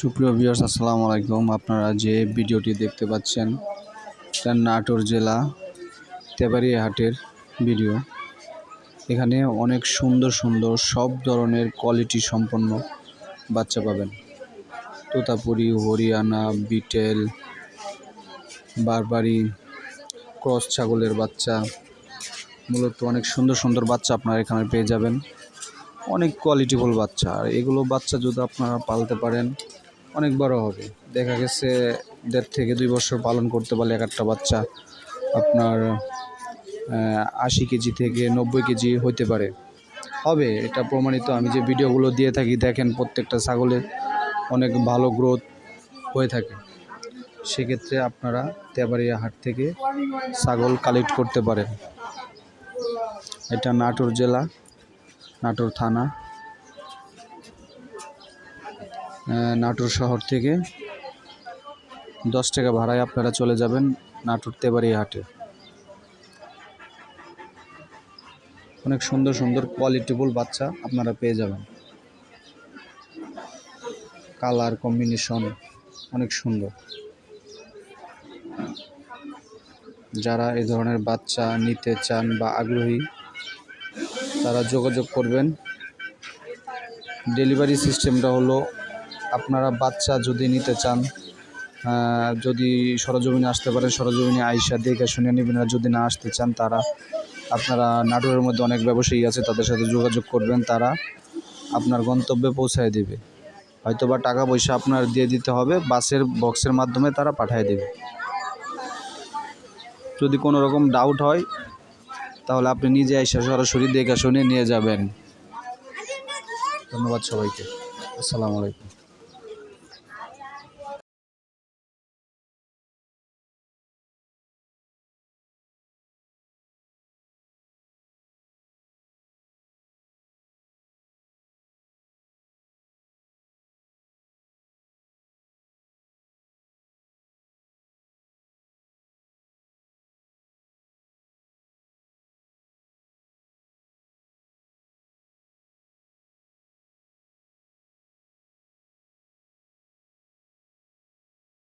সুপ্রিয় ভিউয়ার্স আসসালামু আলাইকুম। আপনারা যে ভিডিওটি দেখতে পাচ্ছেন, এটা নাটোর জেলা তেবাড়িয়া হাটের ভিডিও এখানে অনেক সুন্দর সুন্দর সব ধরনের কোয়ালিটি সম্পন্ন বাচ্চা পাবেন। তোতাপুরি, হরিয়ানা, বিটেল, বারবারি, ক্রস ছাগলের বাচ্চা, মূলত অনেক সুন্দর সুন্দর বাচ্চা আপনারা এখানে পেয়ে যাবেন। অনেক কোয়ালিটিফুল বাচ্চা। আর এগুলো বাচ্চা যদি আপনারা পালতে পারেন অনেক বড় হবে। দেখা গেছে দেড় থেকে দুই বছর পালন করতে পারলে এক একটা বাচ্চা আপনার আশি কেজি থেকে নব্বই কেজি হতে পারে। হবে, এটা প্রমাণিত। আমি যে ভিডিওগুলো দিয়ে থাকি, দেখেন প্রত্যেকটা ছাগলের অনেক ভালো গ্রোথ হয়ে থাকে। সেক্ষেত্রে আপনারা তেবাড়িয়া হাট থেকে ছাগল কালেক্ট করতে পারেন। এটা নাটোর জেলা, নাটোর থানা। নাটোর শহর থেকে দশ টাকা ভাড়ায় আপনারা চলে যাবেন নাটোর তেবাড়িয়া হাটে। অনেক সুন্দর সুন্দর কোয়ালিটিফুল বাচ্চা আপনারা পেয়ে যাবেন। কালার কম্বিনেশন অনেক সুন্দর। যারা এই ধরনের বাচ্চা নিতে চান বা আগ্রহী, তারা যোগাযোগ করবেন। ডেলিভারি সিস্টেমটা হলো আপনারা বাচ্চা যদি নিতে চান যদি সরজমিনে আসতে পারেন, সরজমিনে আইসা দেখে শুনে নেবেন আর যদি না আসতে চান তারা, আপনারা নাটোরের মধ্যে অনেক ব্যবসায়ী আছে, তাদের সাথে যোগাযোগ করবেন, তারা আপনার গন্তব্যে পৌঁছায় দেবে। হয়তো বা টাকা পয়সা আপনার দিয়ে দিতে হবে, বাসের বক্সের মাধ্যমে তারা পাঠিয়ে দেবে। যদি কোনো রকম ডাউট হয়, তাহলে আপনি নিজে এসে সরাসরি দেখে শুনে নিয়ে যাবেন। ধন্যবাদ সবাইকে। আসসালামু আলাইকুম।